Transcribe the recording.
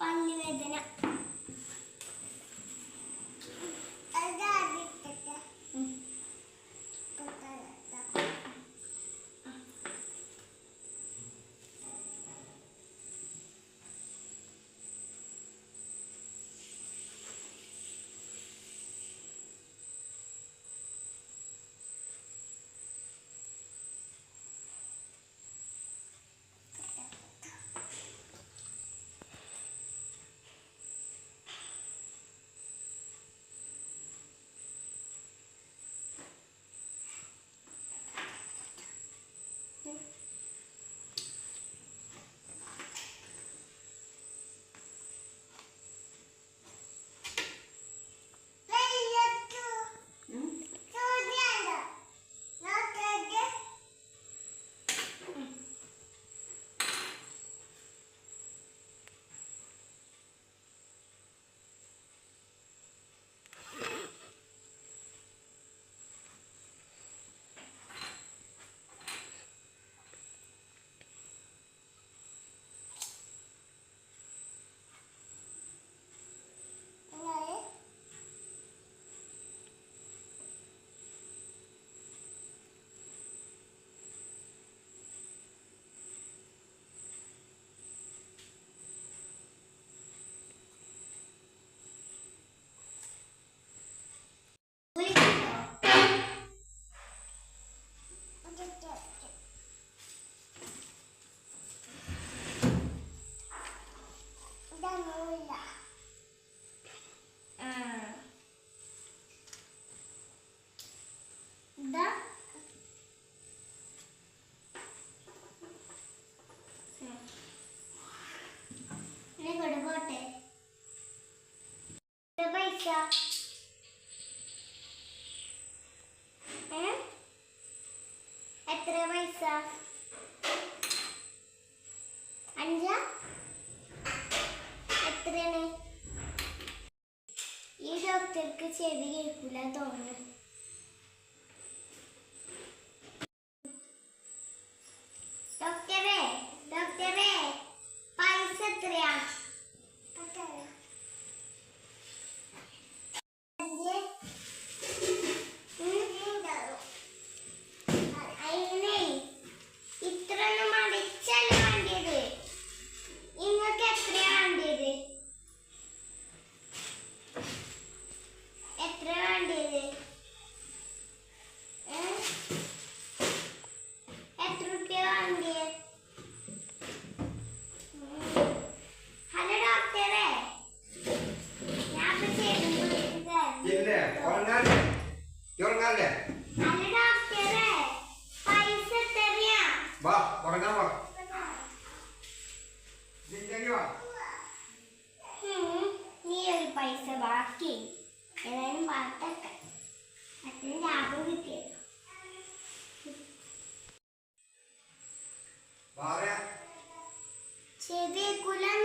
പല്ലുവേദന ഏ? എത്ര പൈസ? അഞ്ച? എത്രയാണ്? ഈ ഡോക്ടർക്ക് ചെവി കേൾക്കില്ല തോന്നുന്നു. ഡോക്ടറെ ഡോക്ടറെ പൈസ എത്രയാ? ഉറങ്ങാല്ലേ? ഉറങ്ങാല്ലേ വാ ഉറങ്ങാൻ വാ. നീ ഒരു പൈസ ബാക്കി ഏതായാലും പാട്ടൊക്കെ അച്ഛന് ലാഭം കിട്ടിയത് ചെവി കുലൊന്നും